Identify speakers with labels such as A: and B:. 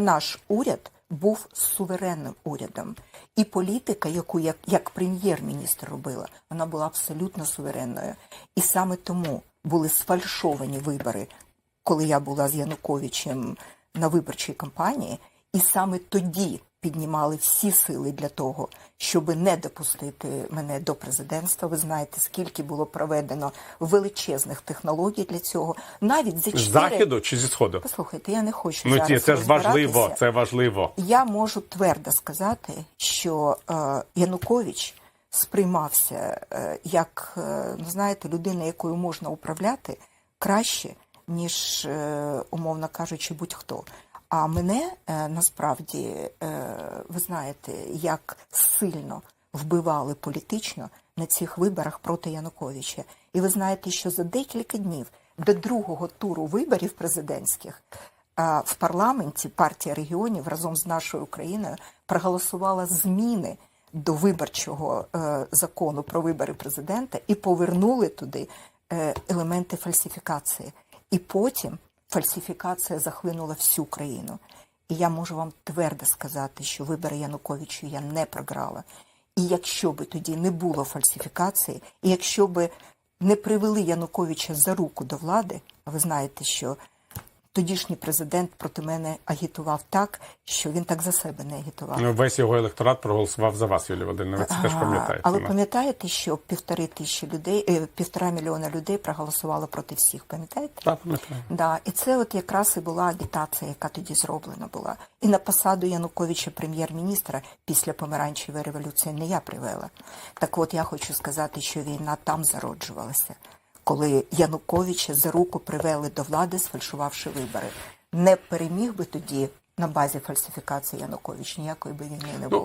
A: Наш уряд був суверенним урядом, і політика, яку як, як прем'єр-міністр робила, вона була абсолютно суверенною. І саме тому були сфальшовані вибори, коли я була з Януковичем на виборчій кампанії, і саме тоді піднімали всі сили для того, щоб не допустити мене до президентства. Ви знаєте, скільки було проведено величезних технологій для цього, навіть за
B: З
A: чотири...
B: заходу чи зі сходу?
A: Послухайте, я не хочу
B: Ну
A: зараз
B: це ж важливо. Це важливо.
A: Я можу твердо сказати, що е, Янукович сприймався е, як, е, ну, знаєте, людина, якою можна управляти краще, ніж, е, умовно кажучи, будь-хто. А мене е, насправді, е, ви знаєте, як сильно вбивали політично на цих виборах проти Януковича. І ви знаєте, що за декілька днів до другого туру виборів президентських в парламенті партія регіонів разом з нашою Україною проголосувала зміни до виборчого е, закону про вибори президента і повернули туди е, елементи фальсифікації. І потім фальсифікація захлинула всю країну. І я можу вам твердо сказати, що вибори Януковичу я не програла. І якщо би тоді не було фальсифікації, і якщо би не привели Януковича за руку до влади, а ви знаєте, що тодішній президент проти мене агітував так, що він так за себе не агітував.
B: Ну, весь його електорат проголосував за вас, Юлія. Ви це теж
A: А,
B: пам'ятаєте.
A: Але пам'ятаєте, що півтори тисячі людей, е, півтора мільйона людей проголосувало проти всіх. Пам'ятаєте?
B: Так, пам'ятаю.
A: Да, і це от якраз і була агітація, яка тоді зроблена була. І на посаду Януковича прем'єр-міністра після помаранчевої революції не я привела. Так от я хочу сказати, що війна там зароджувалася, коли Януковича за руку привели до влади, сфальшувавши вибори. Не переміг би тоді на базі фальсифікації Янукович, ніякої би війни не було.